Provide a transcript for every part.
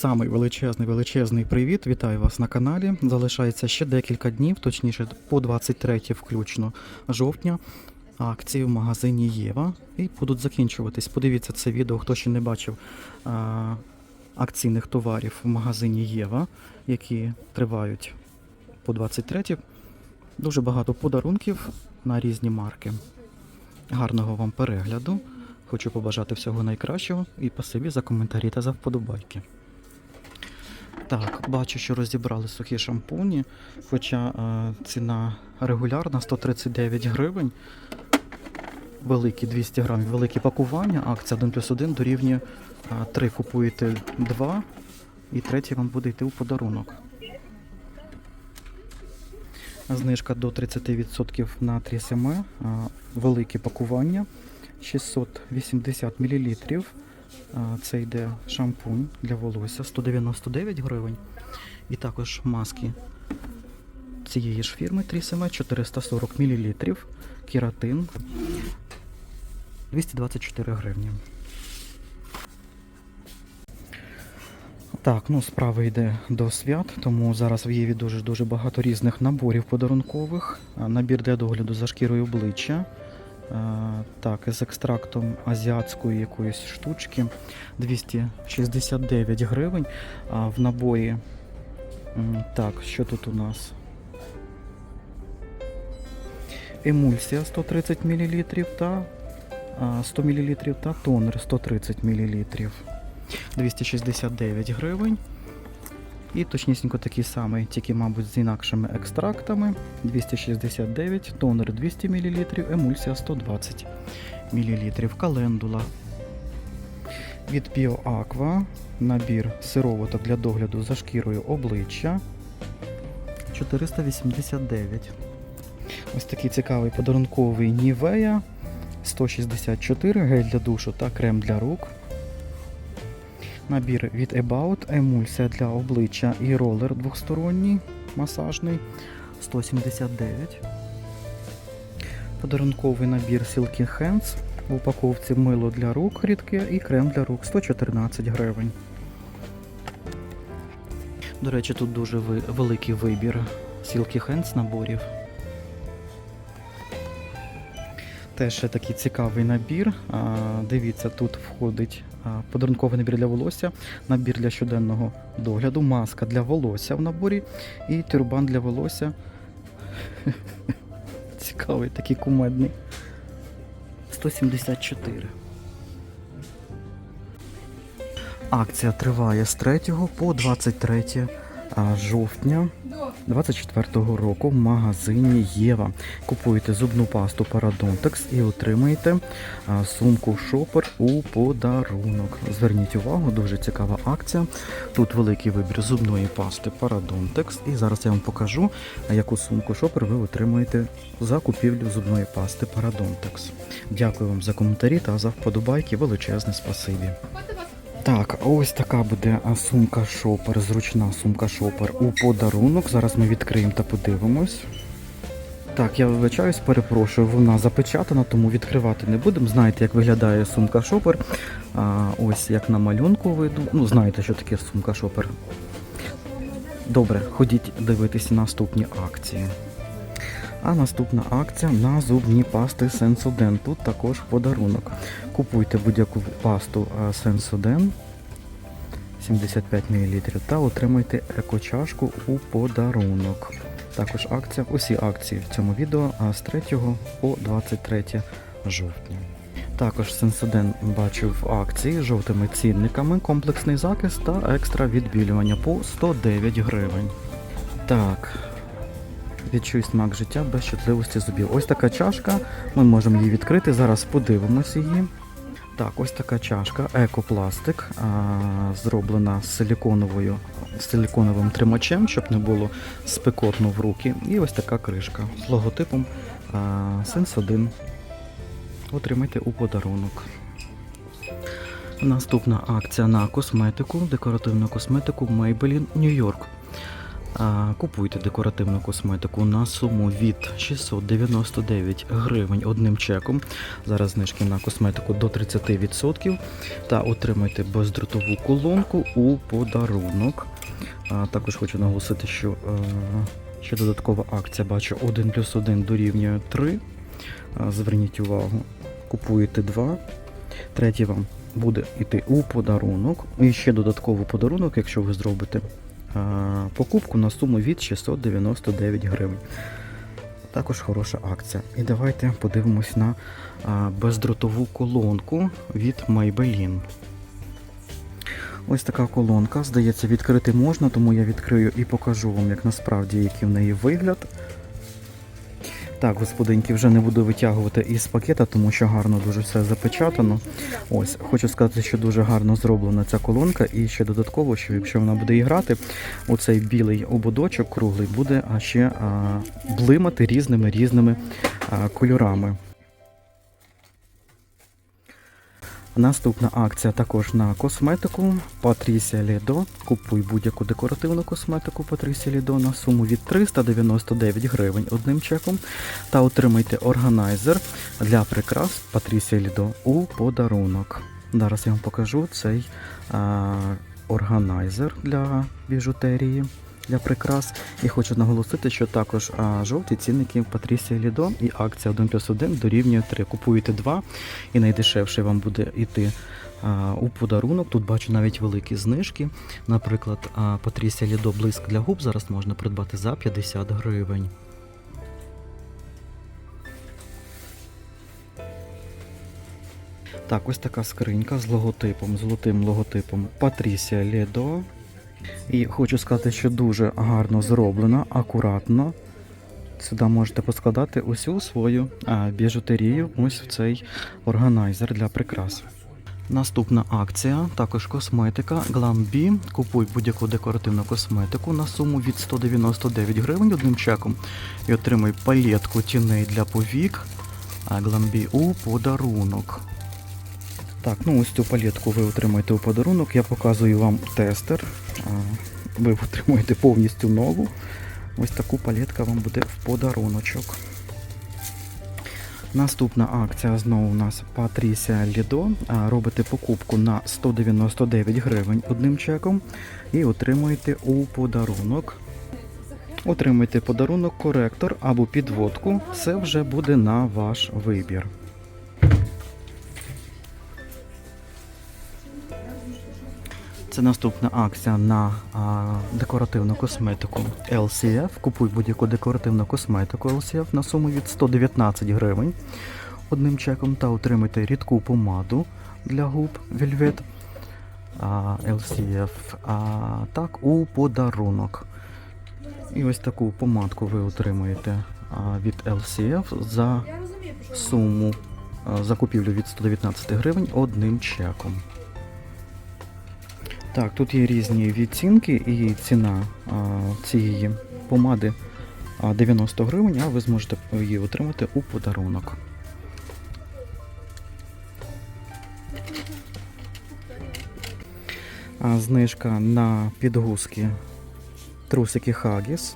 Самий величезний величезний привіт. Вітаю вас на каналі. Залишається ще декілька днів, точніше по 23 включно жовтня. Акції в магазині Єва і будуть закінчуватись. Подивіться це відео, хто ще не бачив а, акційних товарів в магазині Єва, які тривають по 23. Дуже багато подарунків на різні марки. Гарного вам перегляду. Хочу побажати всього найкращого і спасибі за коментарі та за вподобайки. Так, бачу, що розібрали сухі шампуні, хоча е, ціна регулярна 139 гривень. Великі 200 грамів, великі пакування, акція 1 плюс 1 дорівнює 3 купуєте 2 і третій вам буде йти у подарунок. Знижка до 30% на 3 СМ, велике пакування 680 мл. Це йде шампунь для волосся 199 гривень. І також маски цієї ж фірми 3 СМ 440 мл. Кератин 224 гривні. Так, ну справа йде до свят, тому зараз в Єві дуже-дуже багато різних наборів подарункових. Набір для догляду за шкірою обличчя. А, Так, з екстрактом азіатської якоїсь штучки 269 гривень. А в набої. Так, що тут у нас? Емульсія 130 мл та 100 мл та тонер 130 мл. 269 гривень. І точнісінько такий самий, тільки, мабуть, з інакшими екстрактами. 269, тонер 200 мл, емульсія 120 мл. Календула. Від BioAqua набір сироваток для догляду за шкірою обличчя 489. Ось такий цікавий подарунковий Nivea 164 гель для душу та крем для рук. Набір від About, емульсія для обличчя і ролер двосторонній масажний 179. Подарунковий набір Silky Hands. В упаковці мило для рук рідке і крем для рук 114 гривень. До речі, тут дуже великий вибір Silky Hands наборів. Теж ще такий цікавий набір. Дивіться, тут входить подарунковий набір для волосся, набір для щоденного догляду, маска для волосся в наборі і тюрбан для волосся. Цікавий, такий кумедний. 174. Акція триває з 3 по 23 а, жовтня 24-го року в магазині Єва. Купуєте зубну пасту Parodontax і отримаєте сумку шопер у подарунок. Зверніть увагу, дуже цікава акція. Тут великий вибір зубної пасти Parodontax. І зараз я вам покажу, яку сумку шопер ви отримаєте за купівлю зубної пасти Parodontax. Дякую вам за коментарі та за вподобайки. Величезне спасибі. Так, ось така буде сумка шопер, зручна сумка шопер у подарунок. Зараз ми відкриємо та подивимось. Так, я вибачаюсь, перепрошую, вона запечатана, тому відкривати не будемо. Знаєте, як виглядає сумка шопер. А, ось як на малюнку видно. Ну, знаєте, що таке сумка шопер. Добре, ходіть дивитися наступні акції. А наступна акція на зубні пасти Sensoden. Тут також подарунок. Купуйте будь-яку пасту а, Sensoden 75 мл та отримайте екочашку у подарунок. Також акція, усі акції в цьому відео з 3 по 23 жовтня. Також Sensoden бачив акції з жовтими цінниками, комплексний захист та екстра відбілювання по 109 гривень. Так, Відчуй смак життя без чутливості зубів. Ось така чашка. Ми можемо її відкрити. Зараз подивимося її. Так, ось така чашка, екопластик, зроблена з силіконовою, силіконовим тримачем, щоб не було спекотно в руки. І ось така кришка з логотипом а, Sense 1. Отримайте у подарунок. Наступна акція на косметику, декоративну косметику Maybelline New York. Купуйте декоративну косметику на суму від 699 гривень одним чеком. Зараз знижки на косметику до 30% та отримайте бездротову колонку у подарунок. Також хочу наголосити, що е, ще додаткова акція бачу 1 плюс 1 дорівнює 3. Зверніть увагу, купуєте 2, третій вам буде йти у подарунок. І ще додатковий подарунок, якщо ви зробите покупку на суму від 699 гривень. Також хороша акція. І давайте подивимось на бездротову колонку від Maybelline. Ось така колонка. Здається, відкрити можна, тому я відкрию і покажу вам, як насправді який в неї вигляд. Так, господинки, вже не буду витягувати із пакета, тому що гарно дуже все запечатано. Ось, хочу сказати, що дуже гарно зроблена ця колонка, і ще додатково, що якщо вона буде іграти, оцей білий ободочок круглий буде а ще а, блимати різними різними а, кольорами. Наступна акція також на косметику Patricia Lido. Купуй будь-яку декоративну косметику Patricia Lido на суму від 399 гривень одним чеком та отримайте органайзер для прикрас Patricia Lido у подарунок. Зараз я вам покажу цей а, органайзер для біжутерії. Для прикрас. І хочу наголосити, що також а, жовті цінники Patricia Lido і акція 1 плюс 1 дорівнює 3. Купуєте 2 і найдешевший вам буде йти у подарунок. Тут бачу навіть великі знижки. Наприклад, а, Patricia Lido блиск для губ зараз можна придбати за 50 гривень. Так, ось така скринька з логотипом, золотим логотипом Patricia Lido. І хочу сказати, що дуже гарно зроблено, акуратно. Сюди можете поскладати усю свою біжутерію, ось в цей органайзер для прикрас. Наступна акція, також косметика Glam.B. Купуй будь-яку декоративну косметику на суму від 199 гривень одним чеком і отримай палетку тіней для повік а, Glam.B у подарунок. Так, ну ось цю палетку ви отримаєте у подарунок. Я показую вам тестер. А, Ви отримуєте повністю нову. Ось таку палетка вам буде в подаруночок. Наступна акція знову у нас Patricia Lido. Робите покупку на 199 гривень одним чеком і отримуєте у подарунок. Отримайте подарунок, коректор або підводку. Це вже буде на ваш вибір. Це наступна акція на а, декоративну косметику LCF. Купуй будь-яку декоративну косметику LCF на суму від 119 гривень одним чеком та отримайте рідку помаду для губ а, LCF. А, так, у подарунок. І ось таку помадку ви отримуєте а, від LCF за суму а, закупівлю від 119 гривень одним чеком. Так, тут є різні відцінки і ціна а, цієї помади 90 гривень, а ви зможете її отримати у подарунок. А, знижка на підгузки трусики Hagis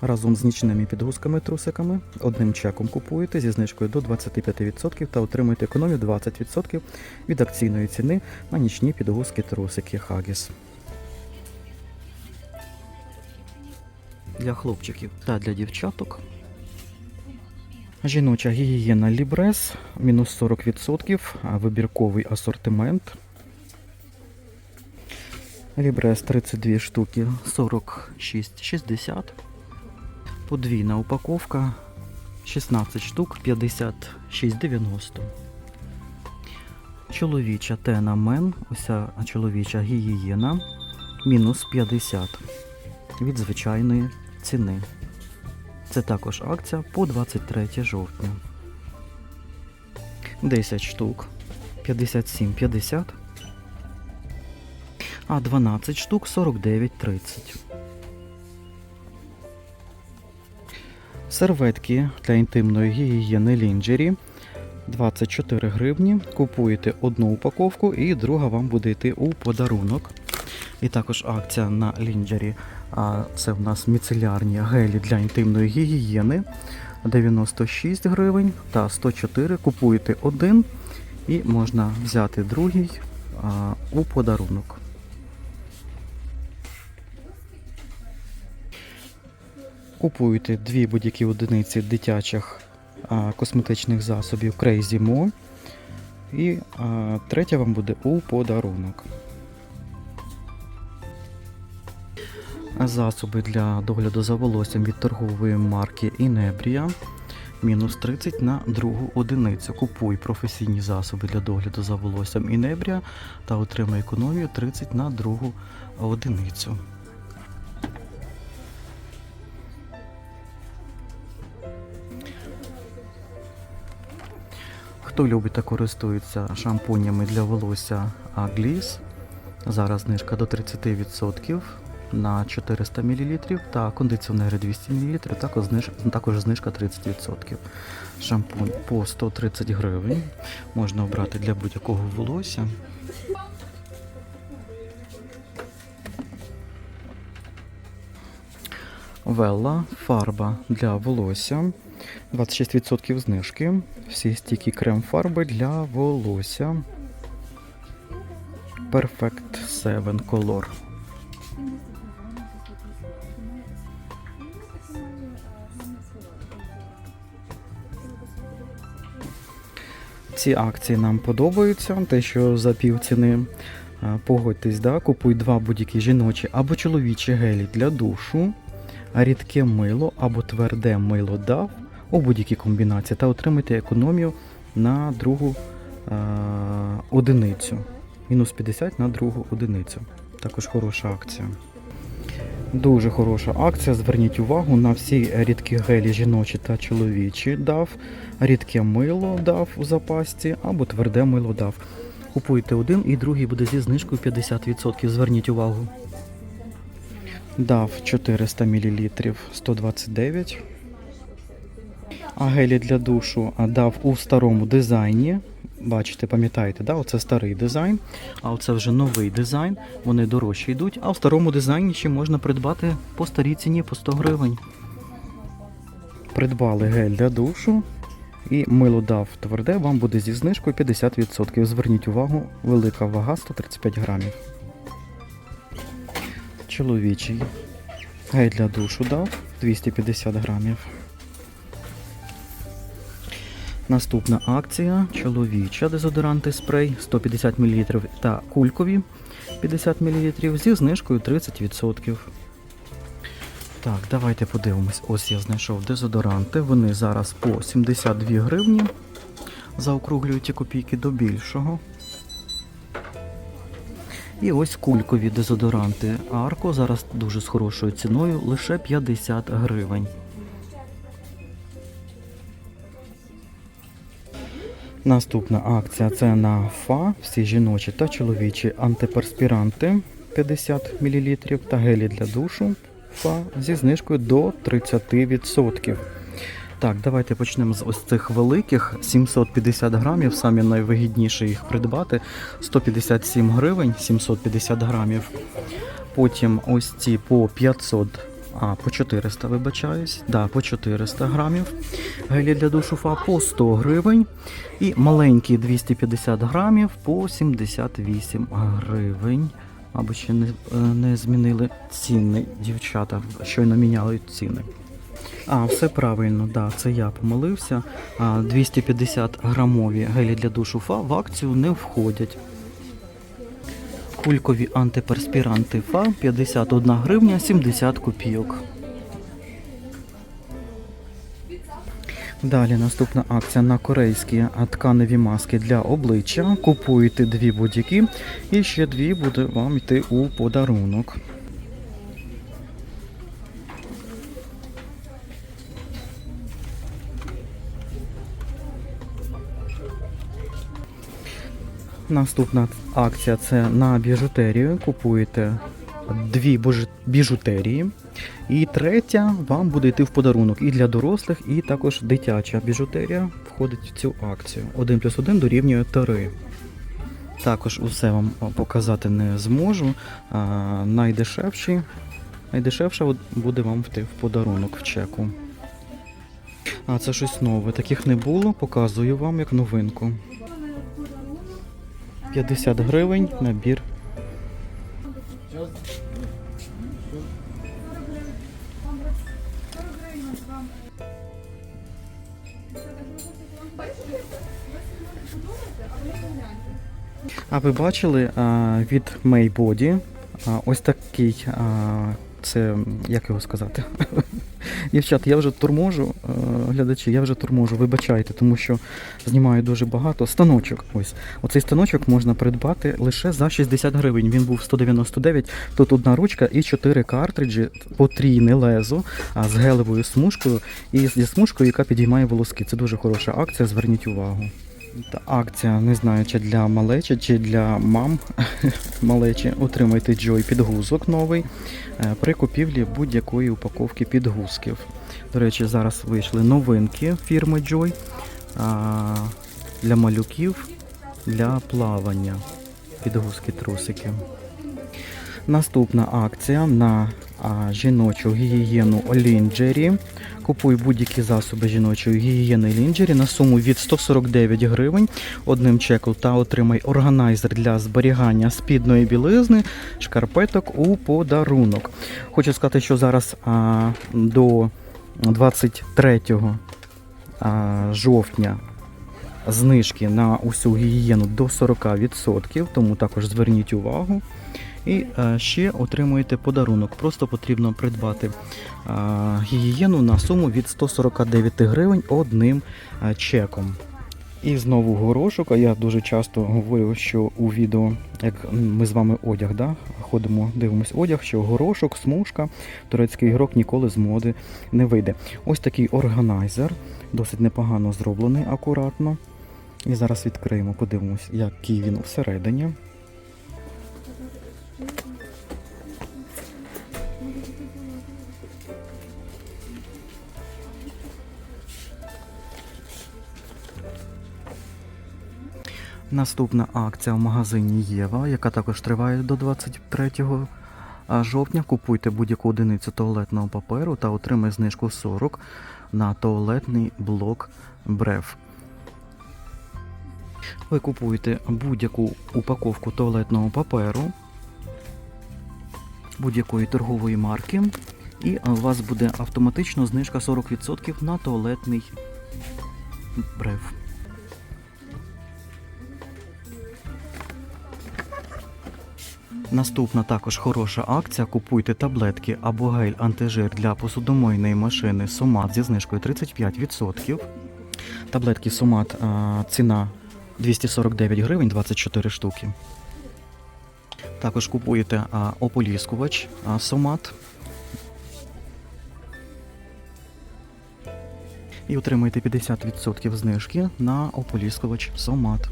разом з нічними підгузками трусиками одним чеком купуєте зі знижкою до 25% та отримуєте економію 20% від акційної ціни на нічні підгузки трусики Hagis. Для хлопчиків та для дівчаток. Жіноча гігієна Лібрес мінус 40%, вибірковий асортимент. Лібрес 32 штуки 46,60. Подвійна упаковка 16 штук 56,90. Чоловіча тена мен, уся чоловіча гігієна мінус 50 від звичайної ціни. Це також акція по 23 жовтня. 10 штук 57,50. А 12 штук 49,30. Серветки для інтимної гігієни лінджері 24 гривні. Купуєте одну упаковку і друга вам буде йти у подарунок. І також акція на лінджері. Це в нас міцелярні гелі для інтимної гігієни 96 гривень та 104. Купуєте один і можна взяти другий у подарунок. Купуєте дві будь-які одиниці дитячих а, косметичних засобів Crazy Mo. І а, третя вам буде у подарунок. Засоби для догляду за волоссям від торгової марки Inebria. Мінус 30 на другу одиницю. Купуй професійні засоби для догляду за волоссям Inebria та отримай економію 30 на другу одиницю. Хто любить та користується шампунями для волосся Agliss, зараз знижка до 30% на 400 мл та кондиціонери 200 мл, також, зниж... також знижка 30%. Шампунь по 130 гривень. Можна обрати для будь-якого волосся. Велла фарба для волосся. 26% знижки. Всі стійкі крем-фарби для волосся. Perfect 7 Color. Ці акції нам подобаються, те, що за пів ціни. Погодьтесь, да? купуй два будь-які жіночі або чоловічі гелі для душу, рідке мило або тверде мило дав у будь-якій комбінації та отримайте економію на другу е, одиницю. Мінус 50 на другу одиницю. Також хороша акція. Дуже хороша акція. Зверніть увагу на всі рідкі гелі жіночі та чоловічі дав, рідке мило дав у запасці або тверде мило дав. Купуйте один і другий буде зі знижкою 50%. Зверніть увагу. Дав 400 мл 129. А гелі для душу дав у старому дизайні. Бачите, пам'ятаєте, да? оце старий дизайн, а оце вже новий дизайн. Вони дорожче йдуть, а в старому дизайні ще можна придбати по старій ціні по 100 гривень. Придбали гель для душу і мило дав тверде, вам буде зі знижкою 50%. Зверніть увагу, велика вага 135 грамів. Чоловічий гель для душу дав 250 грамів. Наступна акція чоловіча дезодоранти спрей 150 мл та кулькові 50 мл зі знижкою 30%. Так, давайте подивимось. Ось я знайшов дезодоранти. Вони зараз по 72 гривні. Заокруглюють ті копійки до більшого. І ось кулькові дезодоранти Арко зараз дуже з хорошою ціною, лише 50 гривень. Наступна акція це на ФА, всі жіночі та чоловічі антиперспіранти 50 мл та гелі для душу ФА зі знижкою до 30%. Так, давайте почнемо з ось цих великих 750 грамів, самі найвигідніше їх придбати. 157 гривень, 750 грамів. Потім ось ці по 500, а по 400 вибачаюсь. Да, по 400 грамів. Гелі для душу ФА по 100 гривень. І маленькі 250 грамів по 78 гривень. Мабуть, ще не, е, не змінили ціни, дівчата. Щойно міняли ціни. А, все правильно, да, це я помилився. 250 грамові гелі для душу ФА в акцію не входять. Кулькові антиперспіранти ФА 51 гривня 70 копійок. Далі наступна акція на корейські тканеві маски для обличчя. Купуєте дві будь-які і ще дві буде вам йти у подарунок. Наступна акція це на біжутерію. Купуєте дві біжутерії. І третя вам буде йти в подарунок і для дорослих, і також дитяча біжутерія входить в цю акцію. 1 плюс 1 дорівнює 3. Також усе вам показати не зможу. А, найдешевший, найдешевша буде вам те- в подарунок в чеку. А це щось нове. Таких не було. Показую вам як новинку. 50 гривень набір. А ви бачили а, від а, ось такий. А, це як його сказати? Дівчат, я вже торможу, е, глядачі, я вже торможу, вибачайте, тому що знімаю дуже багато. Станочок. Ось. Оцей станочок можна придбати лише за 60 гривень. Він був 199. Тут одна ручка і 4 картриджі, потрійне лезо з гелевою смужкою і зі смужкою, яка підіймає волоски. Це дуже хороша акція, зверніть увагу. Акція, не знаю, чи для малечі, чи для мам малечі. Отримайте Joy підгузок новий е, при купівлі будь-якої упаковки підгузків. До речі, зараз вийшли новинки фірми Joy для малюків для плавання. Підгузки трусики. Наступна акція на жіночу гігієну Лінджері. Купуй будь-які засоби жіночої гігієни Лінджері на суму від 149 гривень одним чеком та отримай органайзер для зберігання спідної білизни, шкарпеток у подарунок. Хочу сказати, що зараз а, до 23 а, жовтня знижки на усю гігієну до 40%, тому також зверніть увагу. І е, ще отримуєте подарунок. Просто потрібно придбати е, гігієну на суму від 149 гривень одним е, чеком. І знову горошок. А я дуже часто говорю, що у відео, як ми з вами одяг, да? ходимо, дивимось одяг, що горошок, смужка, турецький ігрок ніколи з моди не вийде. Ось такий органайзер, досить непогано зроблений, акуратно. І зараз відкриємо, подивимось, який він всередині. Наступна акція в магазині Єва, яка також триває до 23 жовтня. Купуйте будь-яку одиницю туалетного паперу та отримай знижку 40 на туалетний блок Брев. Ви купуєте будь-яку упаковку туалетного паперу будь-якої торгової марки, і у вас буде автоматично знижка 40% на туалетний брев. Наступна також хороша акція. Купуйте таблетки або гель антижир для посудомийної машини Сомат зі знижкою 35%. Таблетки Сомат ціна 249 гривень 24 штуки. Також купуєте ополіскувач Сомат. І отримаєте 50% знижки на ополіскувач Сомат.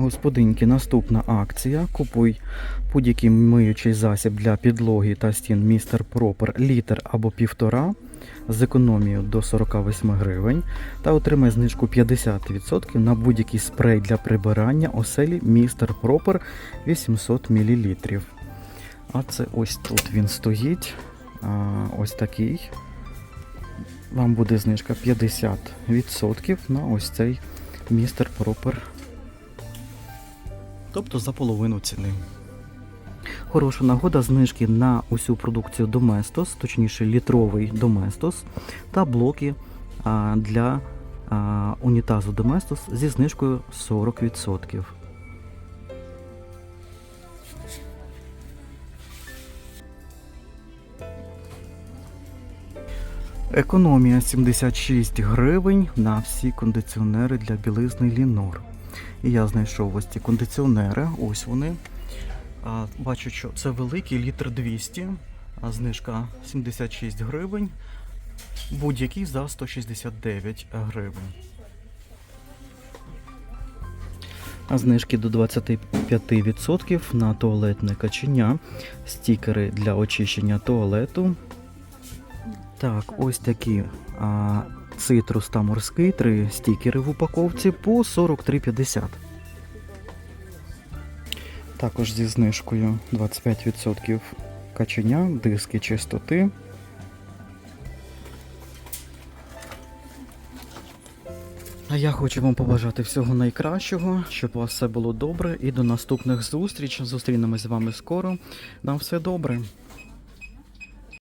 Господинки, наступна акція. Купуй будь-який миючий засіб для підлоги та стін містер Пропер літр або півтора з економією до 48 гривень та отримай знижку 50% на будь-який спрей для прибирання оселі містер Пропер 800 мл. А це ось тут він стоїть. Ось такий. Вам буде знижка 50% на ось цей містер Пропер тобто за половину ціни. Хороша нагода знижки на усю продукцію Domestos, точніше літровий Domestos та блоки для унітазу Domestos зі знижкою 40%. Економія 76 гривень на всі кондиціонери для білизни Лінор. І я знайшов ось ці кондиціонери. Ось вони. Бачу, що це великий літр 200, а знижка 76 гривень. Будь-який за 169 гривень. А знижки до 25% на туалетне каченя, стікери для очищення туалету. Так, ось такі а, цитрус та морський, три стікери в упаковці по 43,50. Також зі знижкою 25% каченя, диски чистоти. А я хочу вам побажати всього найкращого, щоб у вас все було добре і до наступних зустріч. Зустрінемось з вами скоро. Нам все добре.